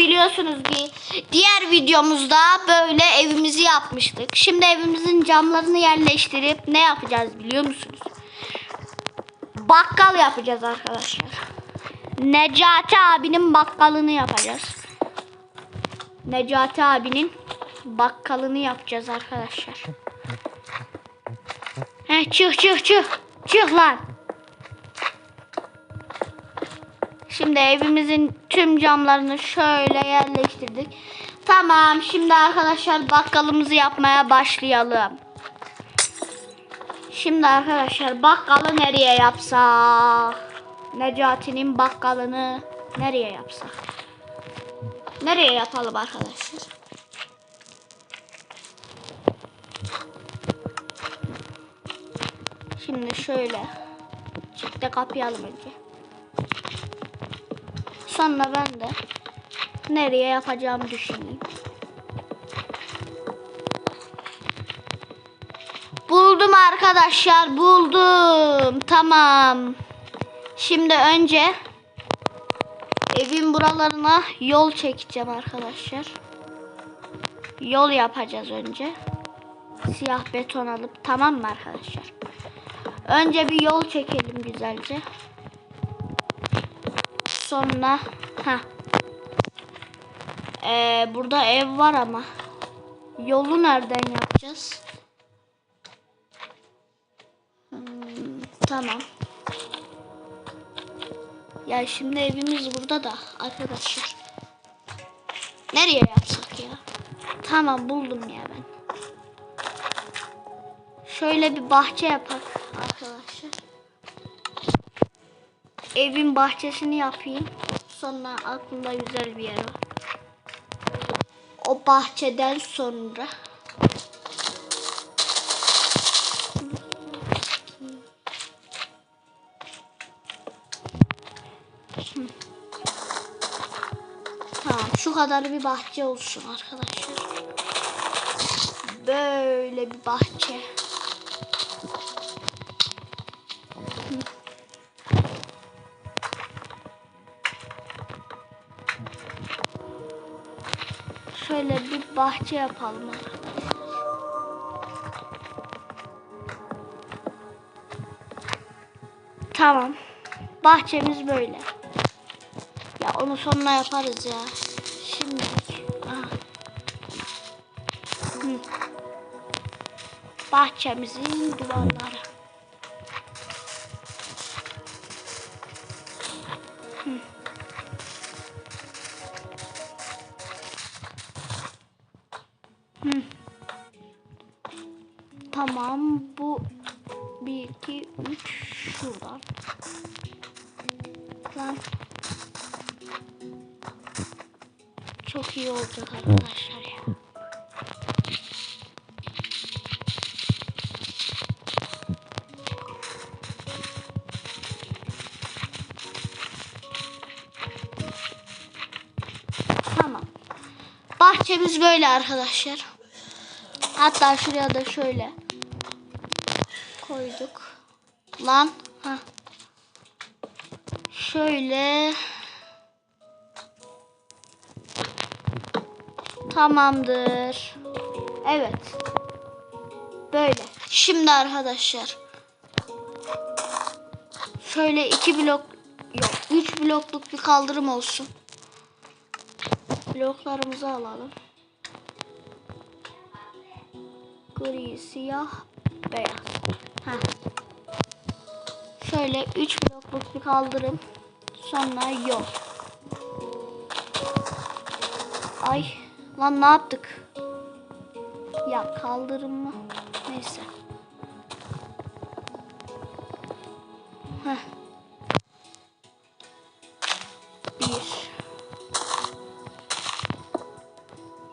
biliyorsunuz ki diğer videomuzda böyle evimizi yapmıştık. Şimdi evimizin camlarını yerleştirip ne yapacağız biliyor musunuz? Bakkal yapacağız arkadaşlar. Necati abinin bakkalını yapacağız. Necati abinin bakkalını yapacağız arkadaşlar. He çık çık çık. Çık lan. Şimdi evimizin tüm camlarını şöyle yerleştirdik. Tamam şimdi arkadaşlar bakkalımızı yapmaya başlayalım. Şimdi arkadaşlar bakkalı nereye yapsak? Necati'nin bakkalını nereye yapsak? Nereye yapalım arkadaşlar? Şimdi şöyle çifte kapayalım önce. Sonra ben de nereye yapacağımı düşüneyim. Buldum arkadaşlar buldum. Tamam. Şimdi önce evin buralarına yol çekeceğim arkadaşlar. Yol yapacağız önce. Siyah beton alıp tamam mı arkadaşlar? Önce bir yol çekelim güzelce. Sonra ha. Ee, burada ev var ama yolu nereden yapacağız? Hmm, tamam. Ya şimdi evimiz burada da arkadaşlar. Nereye yapsak ya? Tamam buldum ya ben. Şöyle bir bahçe yapak arkadaşlar. Evin bahçesini yapayım. Sonra aklımda güzel bir yer var. O bahçeden sonra Tamam şu kadar bir bahçe olsun arkadaşlar. Böyle bir bahçe. Bahçe yapalım arkadaşlar. Tamam. Bahçemiz böyle. Ya onu sonra yaparız ya. Şimdi. Hı. Bahçemizin duvarları. Lan çok iyi olacak arkadaşlar ya. Tamam. Bahçemiz böyle arkadaşlar. Hatta şuraya da şöyle koyduk. Lan. Ha. Şöyle. Tamamdır. Evet. Böyle. Şimdi arkadaşlar. Şöyle iki blok yok. Üç blokluk bir kaldırım olsun. Bloklarımızı alalım. Gri, siyah, beyaz. Heh. Şöyle üç blokluk bir kaldırım. Sonra yol. Ay lan ne yaptık? Ya kaldırım mı? Neyse. Heh. Bir.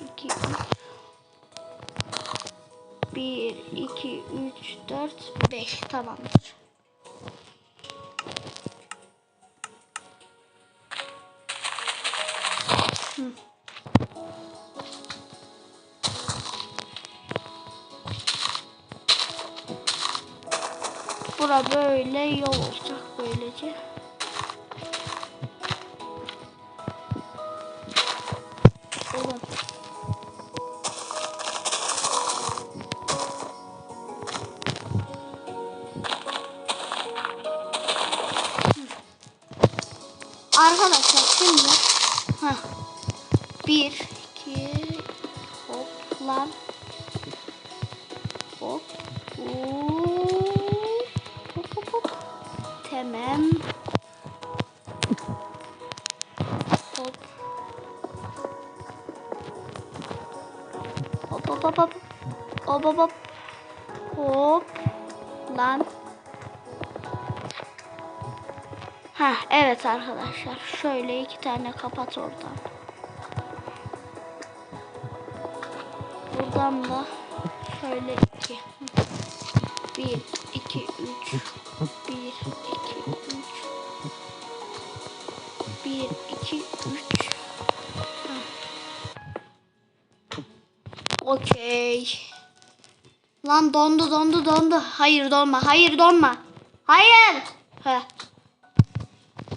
İki. Bir, iki, üç, dört, beş. Tamamdır. Bura böyle yol olacak böylece. Oğlum. Arkadaşlar şimdi bir, iki, hoplan. Hop. Hop hop hop. Tamam. Hop. Hop hop hop hop. Hop hop hop. Hop. Lan. Ha evet arkadaşlar. Şöyle iki tane kapat oradan. Da şöyle iki. Bir, iki, üç. Bir, iki, üç. Bir, iki, üç. Okey. Lan dondu dondu dondu. Hayır donma. Hayır donma. Hayır. Heh.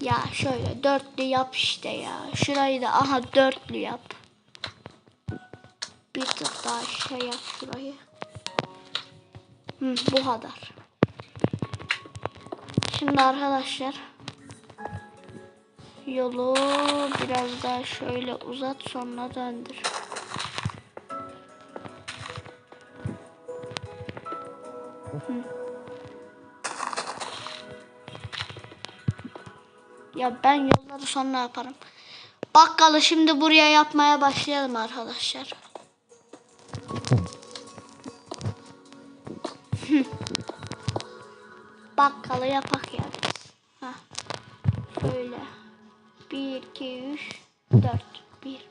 Ya şöyle dörtlü yap işte ya. Şurayı da aha dörtlü yap. Daha şey yap şurayı. Hı, bu kadar. Şimdi arkadaşlar yolu biraz daha şöyle uzat sonra döndür. Hı. Ya ben yolları sonra yaparım. Bakkalı şimdi buraya yapmaya başlayalım arkadaşlar. Bakkalı yapak ya. Heh. Şöyle. 1, 2, 3, 4. 1,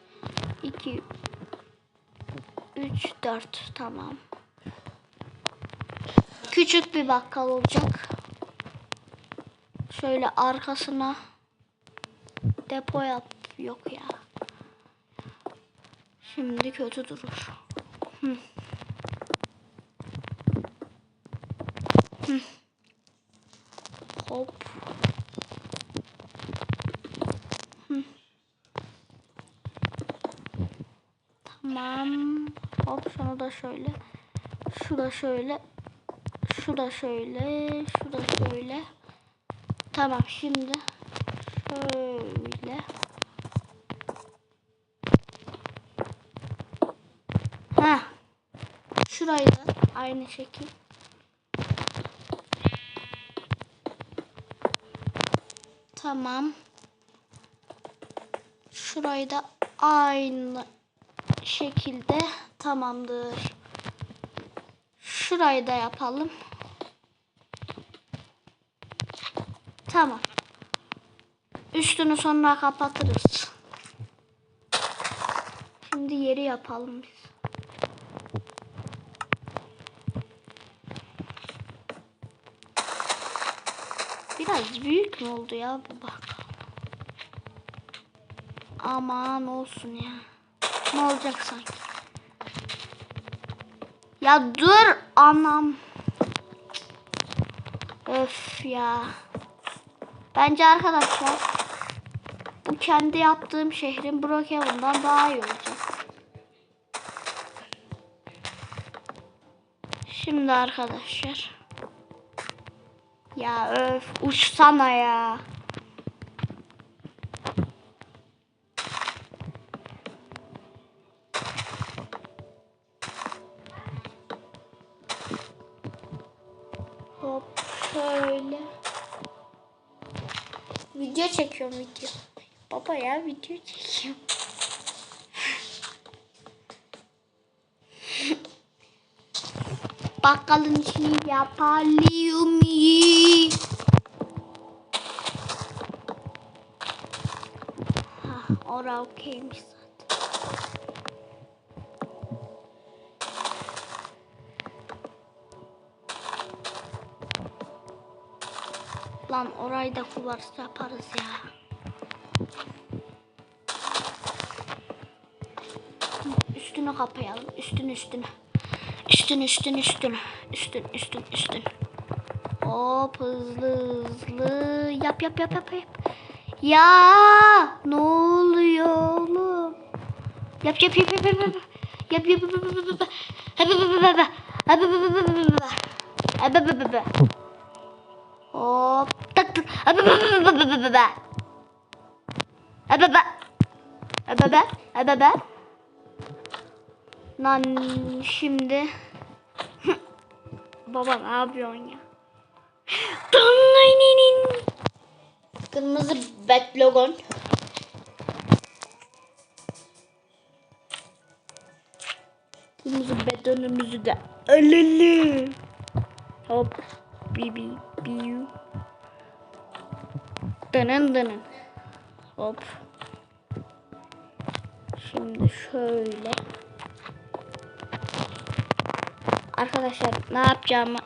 2, 3, 4. Tamam. Küçük bir bakkal olacak. Şöyle arkasına depo yap. Yok ya. Şimdi kötü durur. Hop. Tamam. Hop şunu da şöyle. Şu da şöyle. Şu da şöyle. Şu da şöyle. Tamam şimdi şöyle. Ha. Şurayı da aynı şekil. Tamam. Şurayı da aynı şekilde tamamdır. Şurayı da yapalım. Tamam. Üstünü sonra kapatırız. Şimdi yeri yapalım biz. Biraz büyük mü oldu ya bu bak. Aman olsun ya. Ne olacak sanki? Ya dur anam. Öf ya. Bence arkadaşlar bu kendi yaptığım şehrin Brookhaven'dan daha iyi olacak. Şimdi arkadaşlar. Ya öf uçsana ya. Hop şöyle. Video çekiyorum video. Baba ya video çekiyorum. Bakkalın içini yapalım. Ha, ora okeymiş zaten. Lan orayı da kuvars yaparız ya. Üstünü kapayalım. Üstün üstünü. Üstün üstün üstün. Üstün üstün üstün. Hop hızlı hızlı. Yap yap yap yap yap. Ya ne oluyor oğlum? Yap yap yap yap yap. yap. Yap yap yap yap yap. yap. Hadi hadi hadi hadi. Hadi Lan şimdi. Baba ne yapıyorsun ya? Kırmızı bet logon. Kırmızı betonumuzu da alalım. Hop. Bibi. Biu. Dının dının. Hop. Şimdi şöyle. Arkadaşlar ne yapacağımı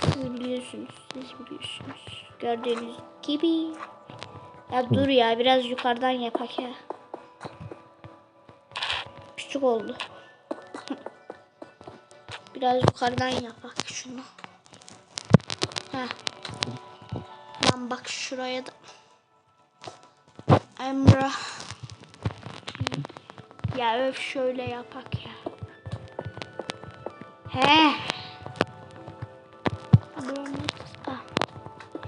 siz biliyorsunuz. Siz biliyorsunuz. Gördüğünüz gibi. Ya dur ya biraz yukarıdan yapak ya. Küçük oldu. Biraz yukarıdan yapak şunu. Heh. Lan bak şuraya da. Emrah. Ya öf şöyle yapak ya. He.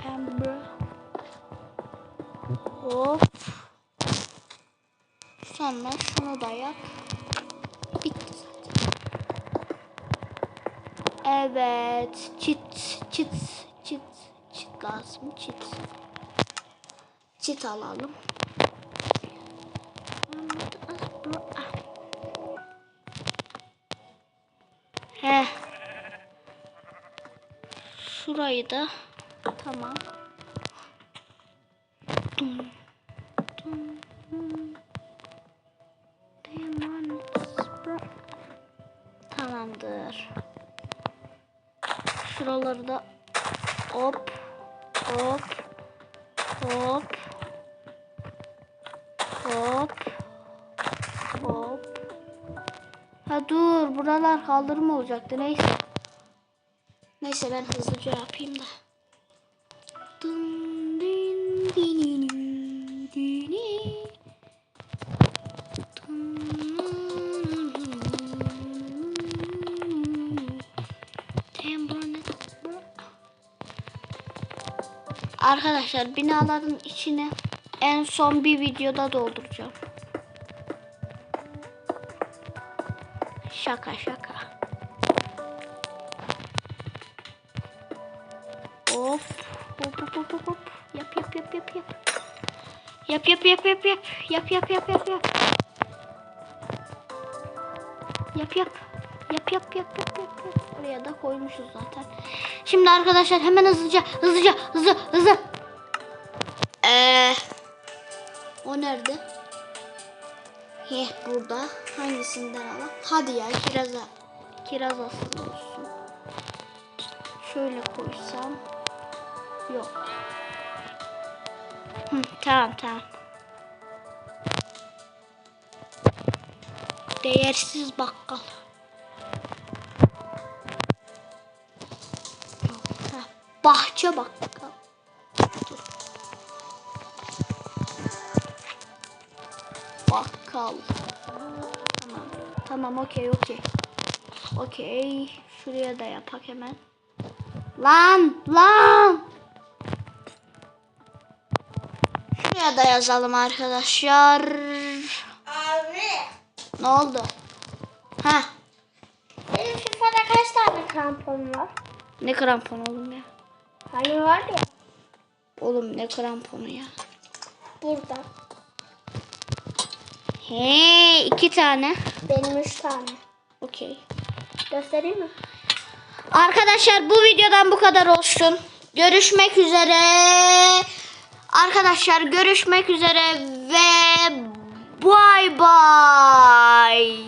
Emrah. Hop. Sonra şunu da yap. Bitti. Evet. Çit, çit, çit, çit lazım. Çit. Çit alalım. He. Şurayı da tamam. Dum, dum. Tamamdır. Şuraları da hop hop hop hop Ha dur buralar kaldırma olacaktı neyse. Neyse ben hızlıca yapayım da. Dın din dini. Dın. Temperament. Arkadaşlar binaların içine en son bir videoda dolduracağım. Şaka şaka. Of. Hop hop hop hop. Yap yap yap yap yap. Yap yap yap yap yap. Yap yap yap yap yap. Yap yap. Yap yap yap yap yap. yap. Oraya da koymuşuz zaten. Şimdi arkadaşlar hemen hızlıca hızlıca hızlı hızlı. Eee o nerede? Heh burada. Hangisinden alalım? Hadi ya kiraza. Kiraz asıl olsun. Şöyle koysam. Yok. Hı, tamam tamam. Değersiz bakkal. Bahçe bakkal. Bakkal. Tamam. Tamam okey okey. Okey. Şuraya da yapak hemen. Lan lan. Şuraya da yazalım arkadaşlar. Abi, Ne oldu? Ha? benim FIFA'da kaç tane krampon var? Ne krampon oğlum ya? Hani var ya, Oğlum ne kramponu ya? burada. He iki tane. Benim üç tane. Okey. Göstereyim mi? Arkadaşlar bu videodan bu kadar olsun. Görüşmek üzere. Arkadaşlar görüşmek üzere ve bay bay.